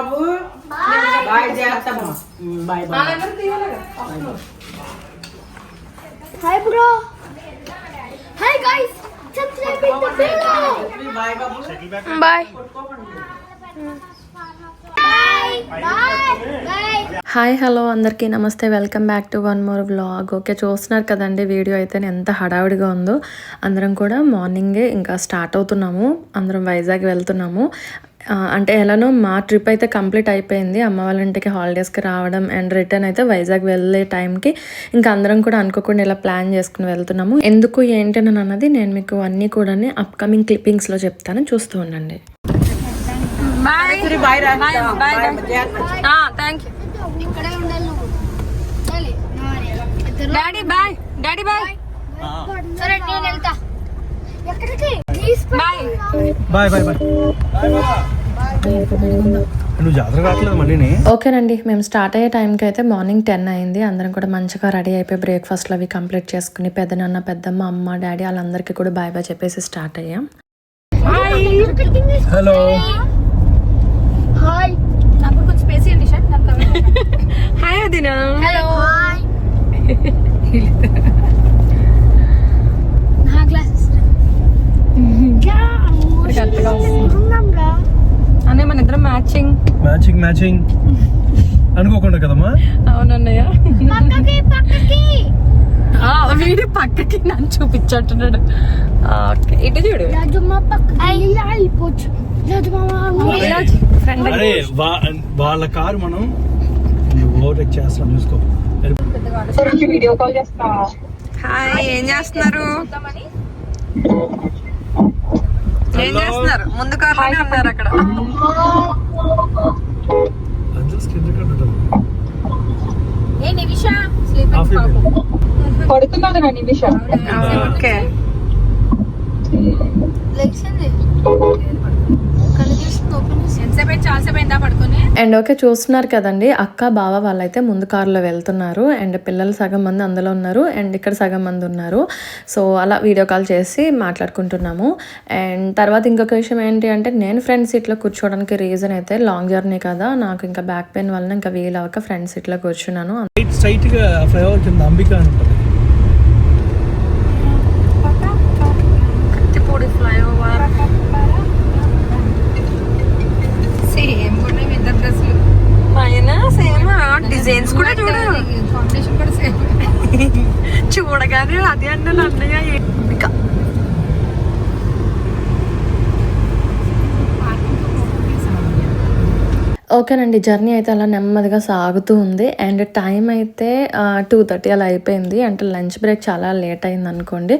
బాబు bye bye bye వాళ్ళందరూ తీయాలిగా Hi bro. Hi guys. Subscribe to the video. Bye Babu bye Bye. Bye. Bye. Hi hello అందరికీ నమస్తే welcome back to one more vlog okay చూస్తున్నారు కదండి video అయితే ఎంత హడావిడిగా ఉందో అందరం కూడా మార్నింగే ఇంకా స్టార్ట్ అవుతున్నాము అందరం వైజాగ్ వెళ్తున్నాము అంటే ఎలానో మా ట్రిప్ అయితే కంప్లీట్ అయిపోయింది. అమ్మ వాళ్ళ ఇంటికి హాలిడేస్కి రావడం అండ్ రిటర్న్ అయితే వైజాగ్ వెళ్ళే టైంకి. ఇంకా అందరం కూడా అనుకోకుండా ఇలా ప్లాన్ చేసుకుని వెళ్తున్నాము. ఎందుకు ఏంటి అని అన్నది నేను మీకు అన్నీ కూడా అప్కమింగ్ క్లిప్పింగ్స్లో చెప్తాను. చూస్తూ ఉండండి. సురి బాయ్ రా. బాయ్ డాడీ డాడీ సరే నేను వెళ్తా. బాయ్. Bye bye bye. నువ్వు జాతర కావట్లేదు మళ్ళీని ఓకేనండి మేము స్టార్ట్ అయ్యే టైంకి అయితే మార్నింగ్ టెన్ అయింది. అందరం కూడా మంచిగా రెడీ అయిపోయి బ్రేక్ఫాస్ట్లు అవి కంప్లీట్ చేసుకుని పెద్దనాన్న పెద్దమ్మ అమ్మ డాడీ వాళ్ళందరికీ కూడా బాయ్ బాయ్ చెప్పేసి స్టార్ట్ అయ్యాం. హలో. హాయ్. హాయ్ వదినా. హలో. హాయ్. అనే మన ఇద్దరం మ్యాచింగ్ మ్యాచింగ్ మ్యాచింగ్ అనుకోకుండా కదమ్మా? అవునన్నయ్య. పక్కకి పక్కకి. వీడి పక్కకి నన్ను చూపించట్టున్నాడు. ఓకే. ఇటు చూడు. వాళ్ళ కారు మనం ఓవర్టేక్ చేస్తాం చూసుకో. హాయ్ ఏం చేస్తున్నారు? ఏం చేస్తున్నారు? ముందు కార్లోనే ఉన్నారు అక్కడ. ఏ నిమిష Half అయిపోయింది. పడుతున్నావు కదా నిమిష. ఓకే లెగ్సింది కళ్ళు తీస్తుంది ఓపెన్ చేసి. ఎంతసేపు అయిందా? పడుకొని అండ్ ఓకే చూస్తున్నారు కదండి అక్క బావ వాళ్ళైతే ముందు కారులో వెళ్తున్నారు. అండ్ పిల్లలు సగం మంది అందులో ఉన్నారు. అండ్ ఇక్కడ సగం మంది ఉన్నారు. సో అలా వీడియో కాల్ చేసి మాట్లాడుకుంటున్నాము. అండ్ తర్వాత ఇంకొక విషయం ఏంటి అంటే నేను ఫ్రంట్ సీట్లో కూర్చోవడానికి రీజన్ అయితే లాంగ్ జర్నీ కదా. నాకు ఇంకా బ్యాక్ పెయిన్ వలన ఇంకా వీలవక ఫ్రంట్ సీట్లో కూర్చున్నాను. కింద అంబిక ఉంటుంది. ఫ్లైఓవర్. డిజైన్స్ కూడా చూడు కాంబినేషన్ కూడా సేమ్ చూడగానే అది అంటే అన్నయ్య ఇంకా ఓకేనండి జర్నీ అయితే అలా నెమ్మదిగా సాగుతూ ఉంది. అండ్ టైం అయితే టూ థర్టీ అలా అయిపోయింది. అంటే లంచ్ బ్రేక్ చాలా లేట్ అయింది అనుకోండి.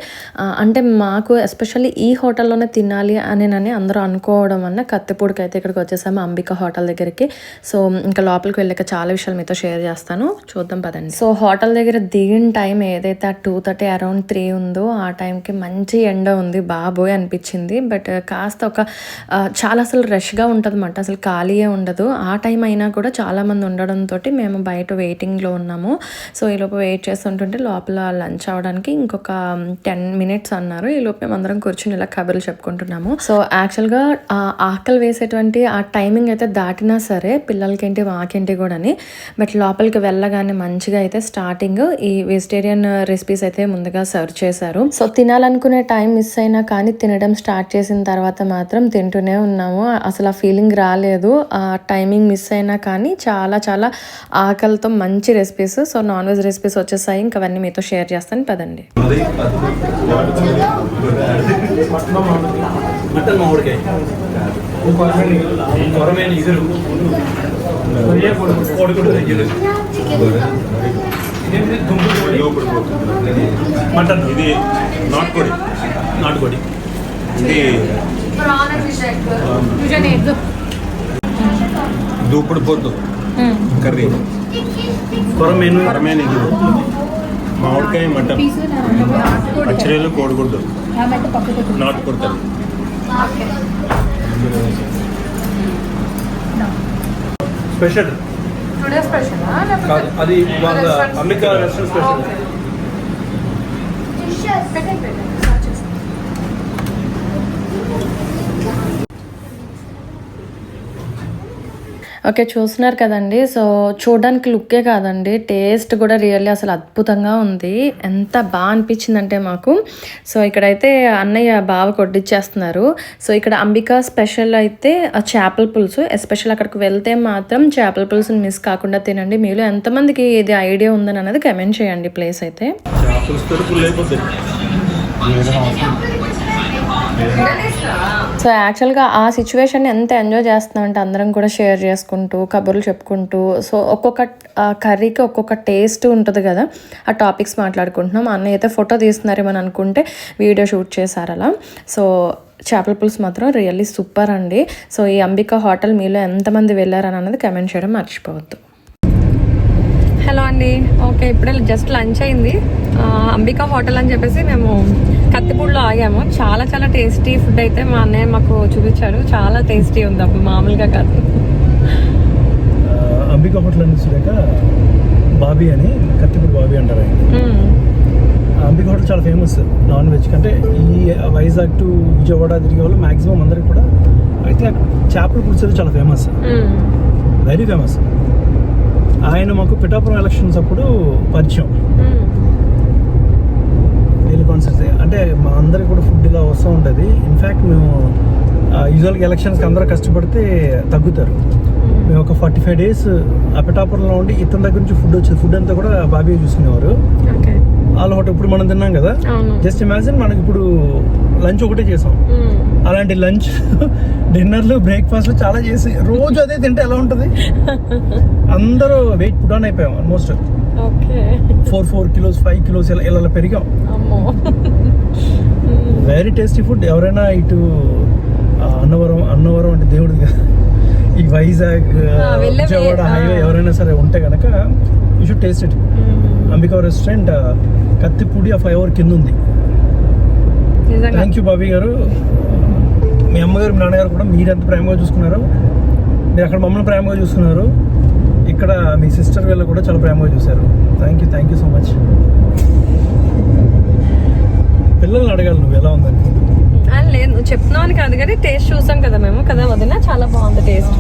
అంటే మాకు ఎస్పెషల్లీ ఈ హోటల్లోనే తినాలి అనేనని అందరూ అనుకోవడం వల్ల కత్తిపూడికి అయితే ఇక్కడికి వచ్చేసాము అంబిక హోటల్ దగ్గరికి. సో ఇంకా లోపలికి వెళ్ళాక చాలా విషయాలు మీతో షేర్ చేస్తాను. చూద్దాం పదండి. సో హోటల్ దగ్గర దిగిన టైం ఏదైతే ఆ టూ థర్టీ అరౌండ్ త్రీ ఉందో ఆ టైంకి మంచి ఎండ ఉంది బాబోయ్ అనిపించింది. బట్ కాస్త ఒక చాలా అసలు రష్గా ఉంటుంది అన్నమాట అసలు ఖాళీయే ఉండదు. ఆ టైం అయినా కూడా చాలామంది ఉండడంతో మేము బయట వెయిటింగ్లో ఉన్నాము. సో ఈలోపు వెయిట్ చేస్తుంటుంటే లోపల లంచ్ అవడానికి ఇంకొక టెన్ మినిట్స్ అన్నారు. ఈ లోపు మేము అందరం కూర్చుని ఇలా కబుర్లు చెప్పుకుంటున్నాము. సో యాక్చువల్గా ఆ ఆకలి వేసేటువంటి ఆ టైమింగ్ అయితే దాటినా సరే పిల్లలకేంటి మాకేంటి కూడాని బట్ లోపలికి వెళ్ళగానే మంచిగా అయితే స్టార్టింగ్ ఈ వెజిటేరియన్ రెసిపీస్ అయితే ముందుగా సర్వ్ చేశారు. సో తినాలనుకునే టైం మిస్ అయినా కానీ తినడం స్టార్ట్ చేసిన తర్వాత మాత్రం తింటూనే ఉన్నాము. అసలు ఆ ఫీలింగ్ రాలేదు. ఆ టైం టైమింగ్ మిస్ అయినా కానీ చాలా చాలా ఆకలితో మంచి recipes so non veg recipes వచ్చేసాయి. ఇంకా అవన్నీ మీతో షేర్ చేస్తాను. పదండి. మటన్ మామిడికాయ. కొరమేను ఇగురు. కోడిగుడ్డు దగ్గర ఇదేంటి? దుంపుడు కోడి మటన్ దూపుడు పొద్దు. కర్రీ. కొరమేను అరమేని ఇది. మామిడికాయ మటన్. పచ్చిరేలు కోడిగుడ్డు. నాటుకోడి కర్రీ స్పెషల్? అది వాళ్ళ అమెరికా రెస్టారెంట్ స్పెషల్. ఓకే చూస్తున్నారు కదండి. సో చూడడానికి లుక్కే కాదండి. టేస్ట్ కూడా రియల్లీ అసలు అద్భుతంగా ఉంది. ఎంత బాగా అనిపించిందంటే మాకు. సో ఇక్కడైతే అన్నయ్య బాగా కొట్టిచ్చేస్తున్నారు. సో ఇక్కడ అంబికా స్పెషల్ అయితే ఆ చేపల పులుసు. ఎస్పెషల్ అక్కడికి వెళ్తే మాత్రం చేపల పులుసుని మిస్ కాకుండా తినండి మీలో ఎంతమందికి ఇది ఐడియా ఉందని అనేది కమెంట్ చేయండి ప్లేస్ అయితే. సో యాక్చువల్గా ఆ సిచ్యువేషన్ ఎంత ఎంజాయ్ చేస్తున్నామంటే అందరం కూడా షేర్ చేసుకుంటూ కబుర్లు చెప్పుకుంటూ సో ఒక్కొక్క కర్రీకి ఒక్కొక్క టేస్ట్ ఉంటుంది కదా ఆ టాపిక్స్ మాట్లాడుకుంటున్నాం. అన్నయ్య అయితే ఫోటో తీస్తున్నారేమని అనుకుంటే వీడియో షూట్ చేశారు అలా. సో చేపల పులుసు మాత్రం రియల్లీ సూపర్ అండి. సో ఈ అంబికా హోటల్ మీలో ఎంతమంది వెళ్ళారని అన్నది కమెంట్ చేయడం మర్చిపోవద్దు. హలో అండి. ఓకే ఇప్పుడే జస్ట్ లంచ్ అయింది. అంబికా హోటల్ అని చెప్పేసి మేము ఆగాము చాలా చాలా టేస్టీ ఫుడ్ అయితే మా అన్నయ్య మాకు చూపించాడు. చాలా టేస్టీ ఉంది అప్పుడు మామూలుగా కాదు. అంబికా హోటల్ అని చూసాక బాబీ అని కత్తిపూడి బాబీ అంటారు అంబికా హోటల్ చాలా ఫేమస్ నాన్ వెజ్ కంటే ఈ వైజాగ్ టు విజయవాడ తిరిగే వాళ్ళు మాక్సిమం అందరికి కూడా అయితే చేపల పులుసు చాలా ఫేమస్. వెరీ ఫేమస్ ఆయన మాకు పిఠాపురం ఎలక్షన్స్ అప్పుడు పరిచయం. అంటే మా అందరికి కూడా ఫుడ్ ఇలా వస్తూ ఉంటుంది. ఇన్ఫ్యాక్ట్ మేము యూజువల్గా ఎలక్షన్స్కి అందరూ కష్టపడితే తగ్గుతారు. మేము ఒక ఫార్టీ ఫైవ్ డేస్ ఆ పిఠాపురంలో ఉండి ఇతని దగ్గర నుంచి ఫుడ్ వచ్చేది. ఫుడ్ అంతా కూడా బాబీ చూసుకునేవారు. వాళ్ళ హోటల్ ఇప్పుడు మనం తిన్నాం కదా. జస్ట్ ఇమాజిన్ మనకి ఇప్పుడు లంచ్ ఒకటే చేసాం. మ్మ్. అలాంటి లంచ్ డిన్నర్లు బ్రేక్ఫాస్ట్లు చాలా చేసి రోజు అదే తింటే ఎలా ఉంటుంది? అందరూ వెయిట్ పుట్ ఆన్ అయిపోయాం almost four four kilos five kilos ఇలా ఇలా పెరిగాం వెరీ టేస్టీ ఫుడ్ ఎవరైనా ఇటు అన్నవరం అన్నవరం అంటే దేవుడు ఈ వైజాగ్ విజయవాడ హైవే. ఎవరైనా సరే ఉంటే కనుక you should taste it. Ambika restaurant Kathipudi ఆ ఫైవ్ అవర్ కింద ఉంది. థ్యాంక్ యూ బాబీ గారు. మీ అమ్మగారు మీ నాన్నగారు కూడా మీరు ఎంత ప్రేమగా చూసుకున్నారు మీరు అక్కడ మమ్మల్ని ప్రేమగా చూసుకున్నారు. ఇక్కడ మీ సిస్టర్ వీళ్ళు కూడా చాలా ప్రేమగా చూశారు. Thank you thank you so much పిల్లల్ని అడగాలి నువ్వు ఎలా ఉందని లేదు నువ్వు చెప్తున్నావు అని కాదు కానీ టేస్ట్ చూసాం కదా మేము. కదా వదిన? చాలా బాగుంది టేస్ట్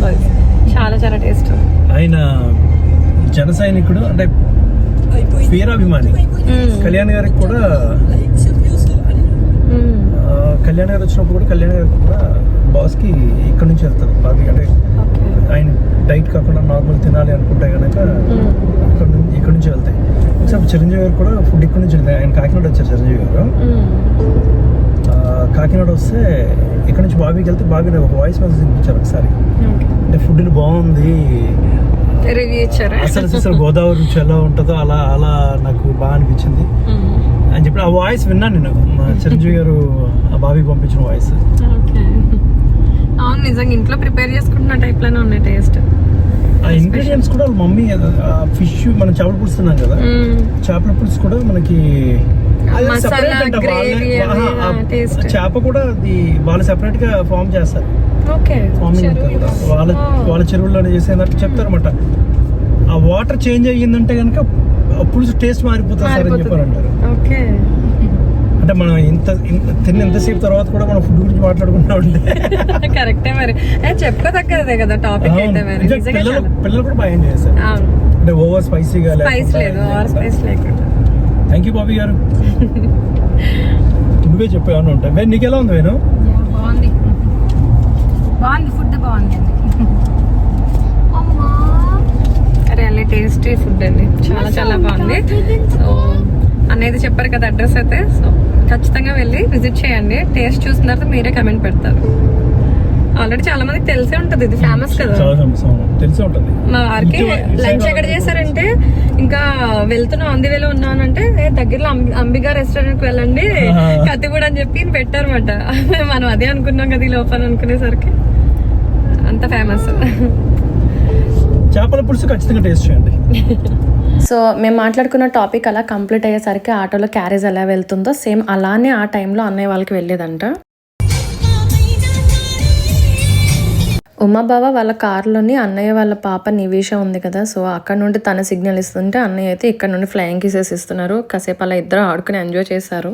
చాలా చాలా టేస్ట్ ఆయన జన సైనికుడు అంటే వీరాభిమాని. కళ్యాణ్ గారికి కూడా కళ్యాణ్ గారు వచ్చినప్పుడు కూడా కళ్యాణ్ గారికి కూడా బాస్కి ఇక్కడ నుంచి వెళ్తారు. బాబీ అంటే ఆయన డైట్ కాకుండా నార్మల్ తినాలి అనుకుంటే కనుక ఇక్కడ నుంచి ఇక్కడ నుంచి వెళ్తాయి. ఒకసారి చిరంజీవి గారు కూడా ఫుడ్ ఇక్కడ నుంచి వెళ్తాయి. ఆయన కాకినాడ వచ్చారు చిరంజీవి గారు. కాకినాడ వస్తే ఇక్కడ నుంచి బాబీకి వెళ్తే బాబీ నాకు ఒక వాయిస్ మెసేజ్ ఇప్పించారు ఒకసారి. అంటే ఫుడ్ బాగుంది. ఇచ్చారా? అసలు అసలు గోదావరి రుచి ఎలా ఉంటుందో అలా అలా నాకు బాగా అనిపించింది. అని చెప్పి ఆ వాయిస్ విన్నాను నేను. మా చిరంజీవి గారు ఆ బాబీకి పంపించిన వాయిస్ అవును నిజంగా ఇంట్లో ప్రిపేర్ చేసుకుంటున్న టైప్లోనే ఉన్నాయి టేస్ట్ ఆ ఇంగ్రీడియంట్స్ కూడా మమ్మీ ఫిష్ మనం చేపల పులుసు తిన్నాం కదా చేపల పులుసు కూడా మనకి. చేప కూడా అది వాళ్ళు సెపరేట్గా ఫామ్ చేస్తారు. వాళ్ళ వాళ్ళ చెరువుల్లోనే చేసేందుకు చెప్తారన్నమాట. ఆ వాటర్ చేంజ్ అయ్యిందంటే కనుక పులుసు టేస్ట్ మారిపోతుంది సార్ అని చెప్పారు అంటారు ఓకే. అంటే మనం ఇంత తిన్న ఎంతసేపు తర్వాత కూడా మనం ఫుడ్ గురించి మాట్లాడుకుంటా ఉంటే. కరెక్టే మరి. ఏ, చెప్పుకోదగ్గదే కదా టాపిక్ అయితే మరి. పిల్లలు పిల్లలు కూడా బాగా ఎంజాయ్ అంటే ఓవర్ స్పైసీగా స్పైస్ లేదు ఆర్ స్పైస్ లేకుండా. థ్యాంక్ యూ బాబీ గారు. నువ్వే చెప్పావు ఉంటాయి వేణు నీకు ఎలా ఉంది వేణు? బాగుంది. బాగుంది ఫుడ్ బాగుంది అమ్మా. రియల్లీ టేస్టీ ఫుడ్ అండి. చాలా చాలా బాగుంది. సో అనేది చెప్పారు కదా అడ్రస్ అయితే. సో ఖచ్చితంగా వెళ్ళి విజిట్ చేయండి. టేస్ట్ చూసిన తర్వాత మీరే కమెంట్ పెడతారు. ఆల్రెడీ చాలా మందికి తెలిసే ఉంటుంది ఇది ఫేమస్ కదా. తెలిసే ఉంటుంది. మా వారికి లంచ్ ఎక్కడ చేశారంటే ఇంకా వెళ్తున్నా అందివేలో ఉన్నానంటే "ఏ, దగ్గరలో అంబి- అంబిగా రెస్టారెంట్కి వెళ్ళండి ఆహా. కత్తిపూడి అని చెప్పి పెట్టారన్నమాట. మనం అదే అనుకున్నాం కదా ఈ లోపల అనుకునేసరికి. అంత ఫేమస్ చేపల పులుసు ఖచ్చితంగా టేస్ట్ చేయండి. సో మేము మాట్లాడుకున్న టాపిక్ అలా కంప్లీట్ అయ్యేసరికి ఆటోలో క్యారేజ్ ఎలా వెళ్తుందో సేమ్ అలానే ఆ టైంలో అన్నయ్య వాళ్ళకి వెళ్ళేదంట. ఉమాబావ వాళ్ళ కారులోని అన్నయ్య వాళ్ళ పాప నివేష ఉంది కదా సో అక్కడ నుండి తన సిగ్నల్ ఇస్తుంటే అన్నయ్య అయితే ఇక్కడ నుండి ఫ్లయింగ్ కిసెస్ ఇస్తున్నారు. కాసేపు అలా ఇద్దరు ఆడుకుని ఎంజాయ్ చేశారు.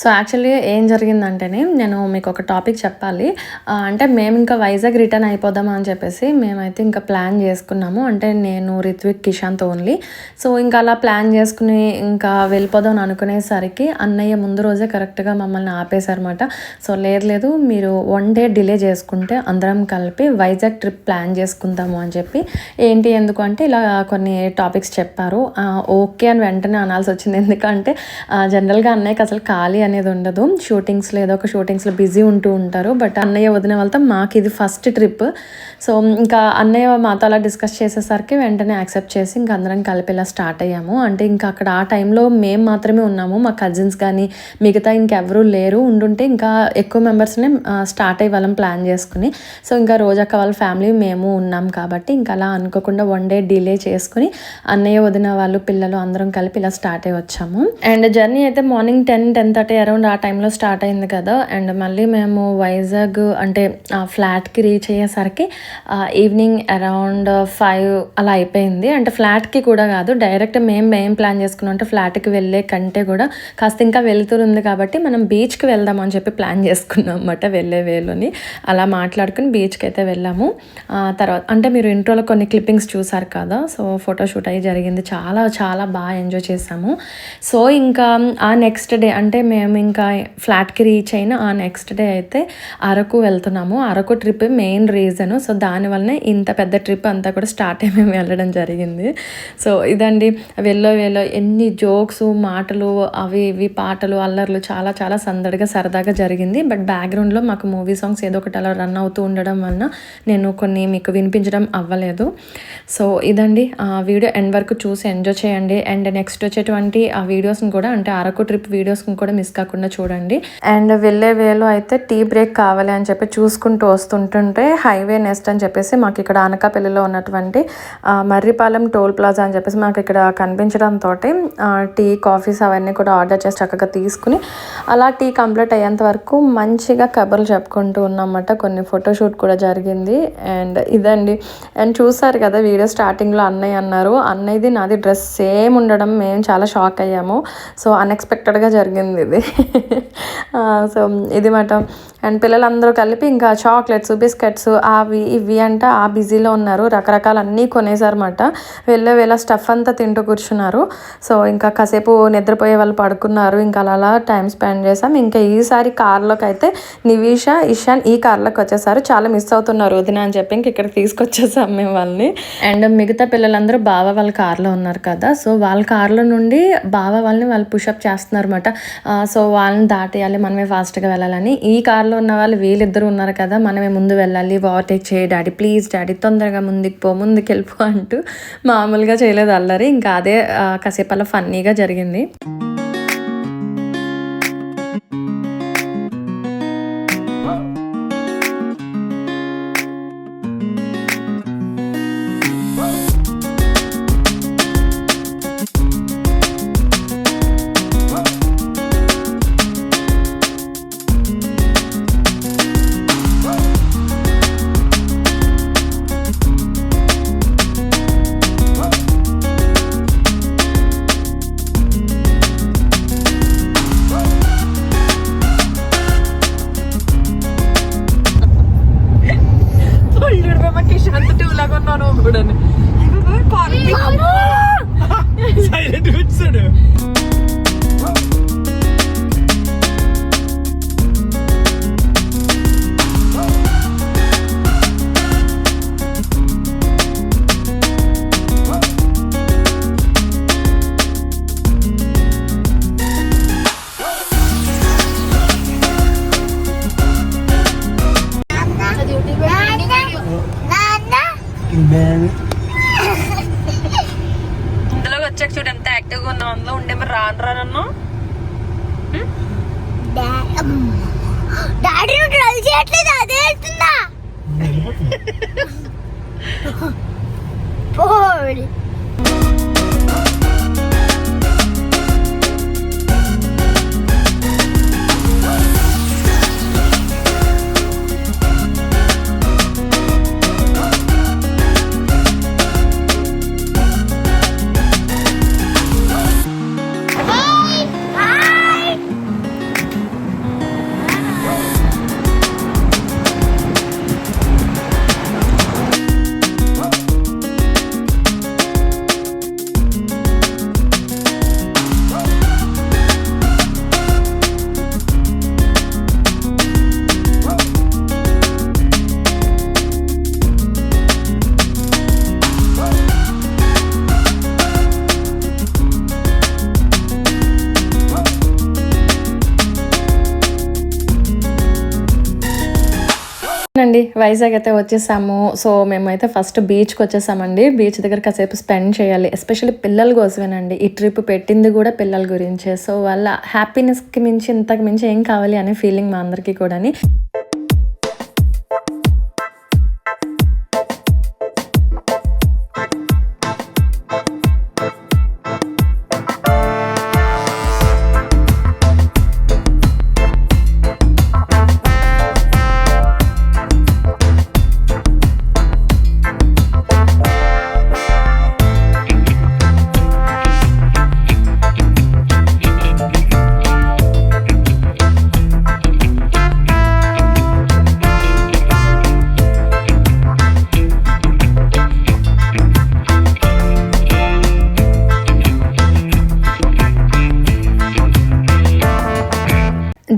సో యాక్చువల్లీ ఏం జరిగిందంటేనే నేను మీకు ఒక టాపిక్ చెప్పాలి. అంటే మేము ఇంకా వైజాగ్ రిటర్న్ అయిపోదామా అని చెప్పేసి మేమైతే ఇంకా ప్లాన్ చేసుకున్నాము. అంటే నేను రిత్విక్ కిషాంత్ ఓన్లీ సో ఇంకా అలా ప్లాన్ చేసుకుని ఇంకా వెళ్ళిపోదాం అని అనుకునేసరికి అన్నయ్య ముందు రోజే కరెక్ట్గా మమ్మల్ని ఆపేశారన్నమాట. సో లేదు లేదు మీరు వన్ డే డిలే చేసుకుంటే అందరం కలిపి వైజాగ్ ట్రిప్ ప్లాన్ చేసుకుందాము అని చెప్పి ఏంటి ఎందుకు అంటే ఇలా కొన్ని టాపిక్స్ చెప్పారు. ఓకే అని వెంటనే అనాల్సి వచ్చింది. ఎందుకంటే జనరల్గా అన్నయ్యకి అసలు ఖాళీ అనేది ఉండదు. షూటింగ్స్లో ఏదో ఒక షూటింగ్స్లో బిజీ ఉంటూ ఉంటారు. బట్ అన్నయ్య వదిన వాళ్ళతో మాకు ఇది ఫస్ట్ ట్రిప్. సో ఇంకా అన్నయ్య మాతో అలా డిస్కస్ చేసేసరికి వెంటనే యాక్సెప్ట్ చేసి ఇంకా అందరం కలిపి ఇలా స్టార్ట్ అయ్యాము. అంటే ఇంకా అక్కడ ఆ టైంలో మేము మాత్రమే ఉన్నాము. మా కజిన్స్ కానీ మిగతా ఇంకెవరూ లేరు. ఉండుంటే ఇంకా ఎక్కువ మెంబర్స్నే స్టార్ట్ అయ్యి వాళ్ళం ప్లాన్ చేసుకుని సో ఇంకా రోజక్క వాళ్ళ ఫ్యామిలీ మేము ఉన్నాం కాబట్టి ఇంకా అలా అనుకోకుండా వన్ డే డిలే చేసుకుని అన్నయ్య వదిన వాళ్ళు పిల్లలు అందరం కలిపి ఇలా స్టార్ట్ అయ్యి వచ్చాము. అండ్ జర్నీ అయితే morning ten ten thirty around ఆ టైంలో స్టార్ట్ అయింది కదా. అండ్ మళ్ళీ మేము వైజాగ్ అంటే ఆ ఫ్లాట్కి రీచ్ అయ్యేసరికి ఈవినింగ్ అరౌండ్ ఫైవ్ అలా అయిపోయింది. అంటే ఫ్లాట్కి కూడా కాదు డైరెక్ట్ మేము ఏం ప్లాన్ చేసుకున్నాం అంటే ఫ్లాట్కి వెళ్ళే కంటే కూడా కాస్త ఇంకా వెళ్తుంది కాబట్టి మనం బీచ్కి వెళ్దాం అని చెప్పి ప్లాన్ చేసుకున్నాం అనమాట వెళ్ళే వేలోని. అలా మాట్లాడుకుని బీచ్కి అయితే వెళ్ళాము. తర్వాత అంటే మీరు ఇంట్రోలో కొన్ని క్లిప్పింగ్స్ చూసారు కదా. సో ఫోటోషూట్ అయ్యి జరిగింది. చాలా చాలా బాగా ఎంజాయ్ చేసాము. సో ఇంకా ఆ నెక్స్ట్ డే అంటే మేము ఇంకా ఫ్లాట్కి రీచ్ అయిన ఆ నెక్స్ట్ డే అయితే అరకు వెళ్తున్నాము. Araku trip main reason so దానివల్లనే ఇంత పెద్ద ట్రిప్ అంతా కూడా స్టార్ట్ అయ్యి మేము వెళ్ళడం జరిగింది. సో ఇదండి వెళ్ళో వెళ్ళో ఎన్ని జోక్స్ మాటలు అవి ఇవి పాటలు అల్లర్లు చాలా చాలా సందడిగా సరదాగా జరిగింది. బట్ బ్యాక్గ్రౌండ్లో మాకు మూవీ సాంగ్స్ ఏదో ఒకటి అలా రన్ అవుతూ ఉండడం వలన నేను కొన్ని మీకు వినిపించడం అవ్వలేదు. సో ఇదండి ఆ వీడియో ఎండ్ వరకు చూసి ఎంజాయ్ చేయండి. అండ్ నెక్స్ట్ వచ్చేటువంటి ఆ వీడియోస్ని కూడా అంటే అరకు ట్రిప్ వీడియోస్ని కూడా మిస్ కాకుండా చూడండి. అండ్ వెళ్ళే వేలో అయితే టీ బ్రేక్ కావాలి అని చెప్పి చూసుకుంటూ వస్తుంటుంటే హైవే నెస్ట్ అని చెప్పేసి మాకు ఇక్కడ అనకాపల్లిలో ఉన్నటువంటి మర్రిపాలెం టోల్ ప్లాజా అని చెప్పేసి మాకు ఇక్కడ కనిపించడంతో టీ కాఫీస్ అవన్నీ కూడా ఆర్డర్ చేసి చక్కగా తీసుకుని అలా టీ కంప్లీట్ అయ్యేంత వరకు మంచిగా కబుర్లు చెప్పుకుంటూ ఉన్నమాట కొన్ని ఫోటోషూట్ కూడా జరిగింది. అండ్ ఇదండి. అండ్ చూసారు కదా వీడియో స్టార్టింగ్లో అన్నయ్య అన్నారు. అన్నయ్యది నాది డ్రెస్ సేమ్ ఉండడం మేము చాలా షాక్ అయ్యాము. సో అన్ఎక్స్పెక్టెడ్గా జరిగింది ఇది. సో ఇది మాట. అండ్ పిల్లలందరూ కలిపి ఇంకా చాక్లెట్స్ బిస్కెట్స్ అవి ఇవి అంటే ఆ బిజీలో ఉన్నారు. రకరకాల అన్నీ కొనేసారన్నమాట వెళ్ళే వేళ స్టఫ్ అంతా తింటూ కూర్చున్నారు. సో ఇంకా కాసేపు నిద్రపోయే వాళ్ళు పడుకున్నారు. ఇంకా అలా అలా టైం స్పెండ్ చేసాం ఇంకా ఈసారి కార్లోకి అయితే నివీష ఇషాన్ ఈ కార్లోకి వచ్చేసారు. చాలా మిస్ అవుతున్నారు వదిన అని చెప్పి ఇంక ఇక్కడ తీసుకొచ్చేసాం మేము వాళ్ళని. అండ్ మిగతా పిల్లలందరూ బావ వాళ్ళ కార్లో ఉన్నారు కదా. సో వాళ్ళ కార్లో నుండి బావ వాళ్ళని వాళ్ళు పుషప్ చేస్తున్నారు అనమాట సో సో వాళ్ళని దాటేయాలి మనమే ఫాస్ట్గా వెళ్ళాలని. ఈ కార్లో ఉన్న వాళ్ళు వీళ్ళిద్దరు ఉన్నారు కదా మనమే ముందు వెళ్ళాలి ఓవర్టేక్ చేయి డాడీ ప్లీజ్ డాడీ తొందరగా ముందుకు పో ముందుకు వెళ్ళిపో అంటూ మామూలుగా చేయలేదు అల్లరి. ఇంకా అదే కాసేపు అలా ఫన్నీగా జరిగింది. వైజాగ్ అయితే వచ్చేసాము. సో మేమైతే ఫస్ట్ బీచ్కి వచ్చేసామండి. బీచ్ దగ్గర కాసేపు స్పెండ్ చేయాలి. ఎస్పెషల్లీ పిల్లల కోసమేనండి. ఈ ట్రిప్ పెట్టింది కూడా పిల్లల గురించే. సో వాళ్ళ హ్యాపీనెస్కి మించి ఇంతకు మించి ఏం కావాలి అనే ఫీలింగ్ మా అందరికీ కూడాని.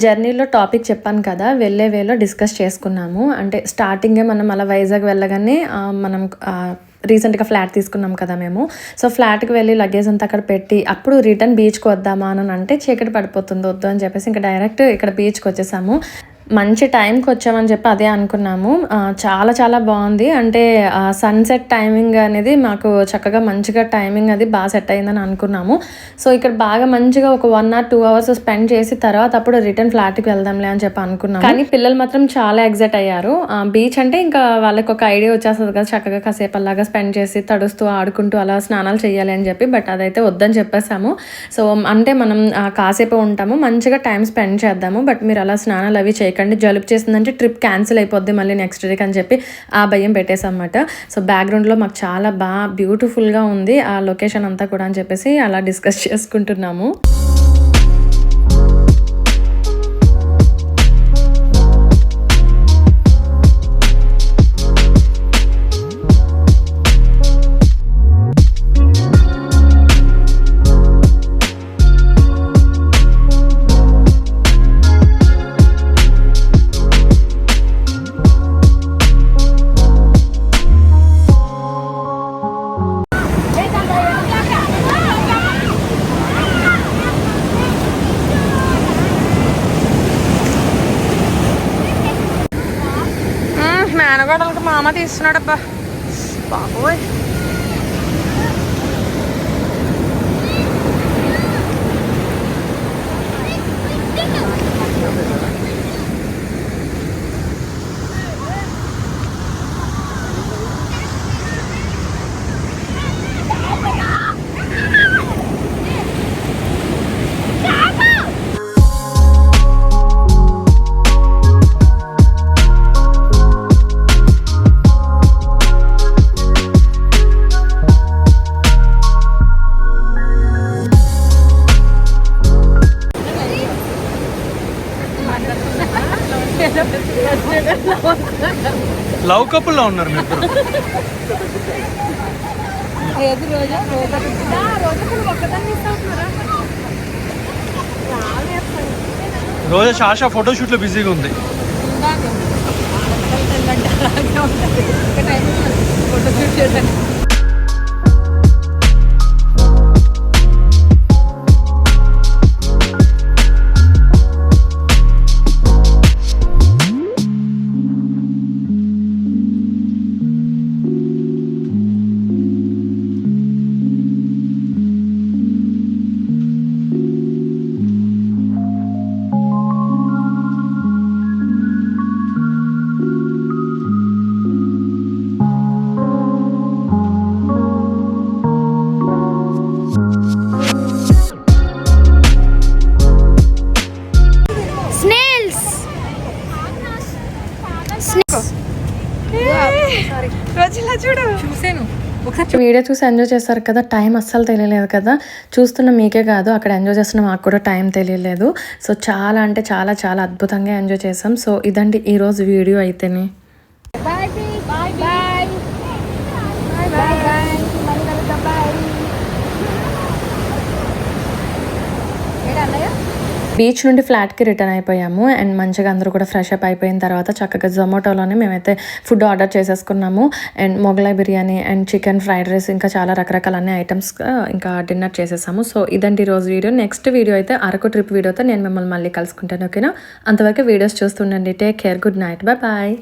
జర్నీలో టాపిక్ చెప్పాను కదా వెళ్ళే వేలో డిస్కస్ చేసుకున్నాము. అంటే స్టార్టింగే మనం అలా వైజాగ్ వెళ్ళగానే మనం రీసెంట్గా ఫ్లాట్ తీసుకున్నాం కదా మేము. సో ఫ్లాట్కి వెళ్ళి లగేజ్ అంతా అక్కడ పెట్టి అప్పుడు రిటర్న్ బీచ్కి వద్దామా అని అంటే చీకటి పడిపోతుంది వద్దు అని చెప్పేసి ఇంకా డైరెక్ట్ ఇక్కడ బీచ్కి వచ్చేసాము. మంచి టైంకి వచ్చామని చెప్పి అదే అనుకున్నాము. చాలా చాలా బాగుంది. అంటే సన్సెట్ టైమింగ్ అనేది మాకు చక్కగా మంచిగా టైమింగ్ అది బాగా సెట్ అయిందని అనుకున్నాము. సో ఇక్కడ బాగా మంచిగా ఒక one or two hours spend చేసి తర్వాత అప్పుడు రిటర్న్ ఫ్లాట్కి వెళ్దాంలే అని చెప్పి అనుకున్నాము. కానీ పిల్లలు మాత్రం చాలా ఎగ్జైట్ అయ్యారు. బీచ్ అంటే ఇంకా వాళ్ళకి ఒక ఐడియా వచ్చేస్తుంది కదా చక్కగా కాసేపు అలాగా స్పెండ్ చేసి తడుస్తూ ఆడుకుంటూ అలా స్నానాలు చేయాలి అని చెప్పి బట్ అదైతే వద్దని చెప్పేసాము సో అంటే మనం కాసేపు ఉంటాము మంచిగా టైం స్పెండ్ చేద్దాము బట్ మీరు అలా స్నానాలు అవి చేయకండి. జలుబు చేసిందంటే ట్రిప్ క్యాన్సిల్ అయిపోద్ది మళ్ళీ నెక్స్ట్ డేకి అని చెప్పి ఆ భయం పెట్టేసాం సో బ్యాక్గ్రౌండ్లో మాకు చాలా బాగా బ్యూటిఫుల్గా ఉంది ఆ లొకేషన్ అంతా కూడా అని చెప్పేసి అలా డిస్కస్ చేసుకుంటున్నాము. తీస్తున్నాడబ్బా. లవ్ కపుల్లో ఉన్నారు మీరు. రోజా? శాషా ఫోటోషూట్లో బిజీగా ఉంది. రోజులా వీడియో చూసి ఎంజాయ్ చేశారు కదా. టైం అస్సలు తెలియలేదు కదా. చూస్తున్న మీకే కాదు అక్కడ ఎంజాయ్ చేస్తున్న మాకు కూడా టైం తెలియలేదు. సో చాలా అంటే చాలా చాలా అద్భుతంగా ఎంజాయ్ చేసాం సో ఇదండి ఈరోజు వీడియో అయితేనే bye bye bye bye bye bye మళ్ళీ కలుద్దాం బాయ్ ఏడన్నయ్య బీచ్ నుండి ఫ్లాట్కి రిటర్న్ అయిపోయాము. అండ్ మంచిగా అందరూ కూడా ఫ్రెష్ అప్ అయిపోయిన తర్వాత చక్కగా జొమాటోలోనే మేమైతే ఫుడ్ ఆర్డర్ చేసేసుకున్నాము. And Mughlai biryani and chicken fried rice ఇంకా చాలా రకరకాల అన్ని ఐటమ్స్ ఇంకా డిన్నర్ చేసేసాము. సో ఇదండి రోజు వీడియో. నెక్స్ట్ వీడియో అయితే అరకు ట్రిప్ వీడియోతో నేను మిమ్మల్ని మళ్ళీ కలుసుకుంటాను ఓకేనా? అంతవరకు videos చూస్తుండండి take care. Good night. Bye bye.